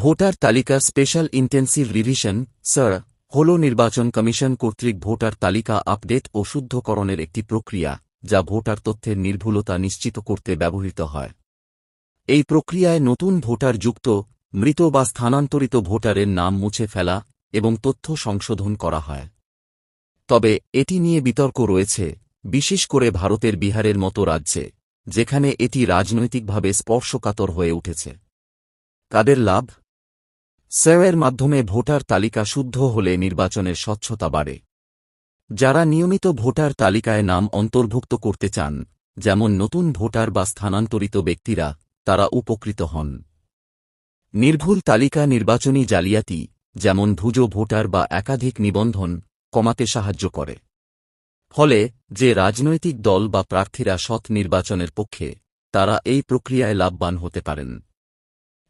Voter তালিকা special intensive revision, sir, হল নির্বাচন কমিশন কর্তৃক ভোটার তালিকা আপডেট ও শুদ্ধকরণের একটি প্রক্রিয়া, যা ভোটার তথ্যের নির্ভুলতা নিশ্চিত করতে ব্যবহৃত হয়। এই প্রক্রিয়ায় নতুন ভোটার যুক্ত, মৃত বা স্থানান্তরিত ভোটারের নাম মুছে ফেলা এবং তথ্য সংশোধন করা হয়। তবে এটি নিয়ে বিতর্ক রয়েছে, বিশেষ করে ভারতের বিহারের মতো রাজ্যে, যেখানে এটি রাজনৈতিকভাবে স্পর্শকাতর হয়ে উঠেছে। কাদের লাভ? সেওয়ের মাধ্যমে ভোটার তালিকা শুদ্ধ হলে নির্বাচনের স্বচ্ছতা বাড়ে। যারা নিয়মিত ভোটার তালিকায় নাম অন্তর্ভুক্ত করতে চান, যেমন নতুন ভোটার বা স্থানান্তরিত ব্যক্তিরা, তারা উপকৃত হন। নির্ভুল তালিকা নির্বাচনী জালিয়াতি, যেমন ভুজো ভোটার বা একাধিক নিবন্ধন, কমাতে সাহায্য করে। ফলে, যে রাজনৈতিক দল বা প্রার্থীরা সৎ নির্বাচনের পক্ষে, তারা এই প্রক্রিয়ায় লাভবান হতে পারেন।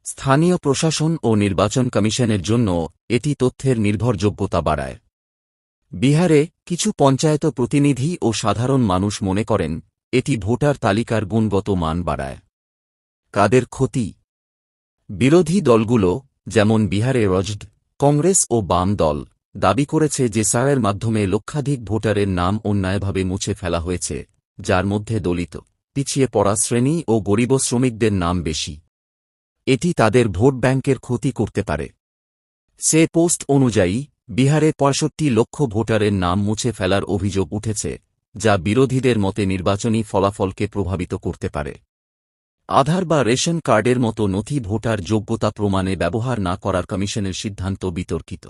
স্থানীয় প্রশাসন ও নির্বাচন কমিশনের জন্য এটি তথ্যের নির্ভরযোগ্যতা বাড়ায়। বিহারে কিছু পঞ্চায়েত প্রতিনিধি ও সাধারণ মানুষ মনে করেন, এটি ভোটার তালিকার গুণগত মান বাড়ায়। কাদের ক্ষতি? বিরোধী দলগুলো, যেমন বিহারে রজড, কংগ্রেস ও বাম দল, দাবি করেছে যে সারের মাধ্যমে লক্ষাধিক ভোটারের নাম অন্যায়ভাবে মুছে ফেলা হয়েছে, যার মধ্যে দলিত, পিছিয়ে পড়া শ্রেণি ও গরিব শ্রমিকদের নাম বেশি। এটি তাদের ভোট ব্যাংকের ক্ষতি করতে পারে। সে পোস্ট অনুযায়ী, বিহারে পঁয়ষট্টি লক্ষ ভোটারের নাম মুছে ফেলার অভিযোগ উঠেছে, যা বিরোধীদের মতে নির্বাচনী ফলাফলকে প্রভাবিত করতে পারে। আধার বা রেশন কার্ডের মতো নথি ভোটার যোগ্যতা প্রমাণে ব্যবহার না করার কমিশনের সিদ্ধান্ত বিতর্কিত।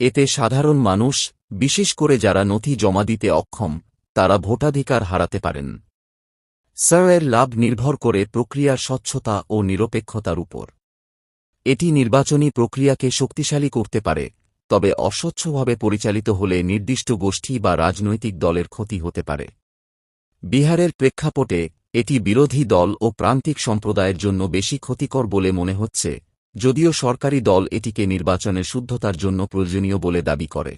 এতে সাধারণ মানুষ, বিশেষ করে যারা নথি জমা দিতে অক্ষম, তারা ভোটাধিকার হারাতে পারেন। সারের লাভ নির্ভর করে প্রক্রিয়ার স্বচ্ছতা ও নিরপেক্ষতার উপর। এটি নির্বাচনী প্রক্রিয়াকে শক্তিশালী করতে পারে, তবে অস্বচ্ছভাবে পরিচালিত হলে নির্দিষ্ট গোষ্ঠী বা রাজনৈতিক দলের ক্ষতি হতে পারে। বিহারের প্রেক্ষাপটে, এটি বিরোধী দল ও প্রান্তিক সম্প্রদায়ের জন্য বেশি ক্ষতিকর বলে মনে হচ্ছে, যদিও সরকারি দল এটিকে নির্বাচনের শুদ্ধতার জন্য প্রয়োজনীয় বলে দাবি করে।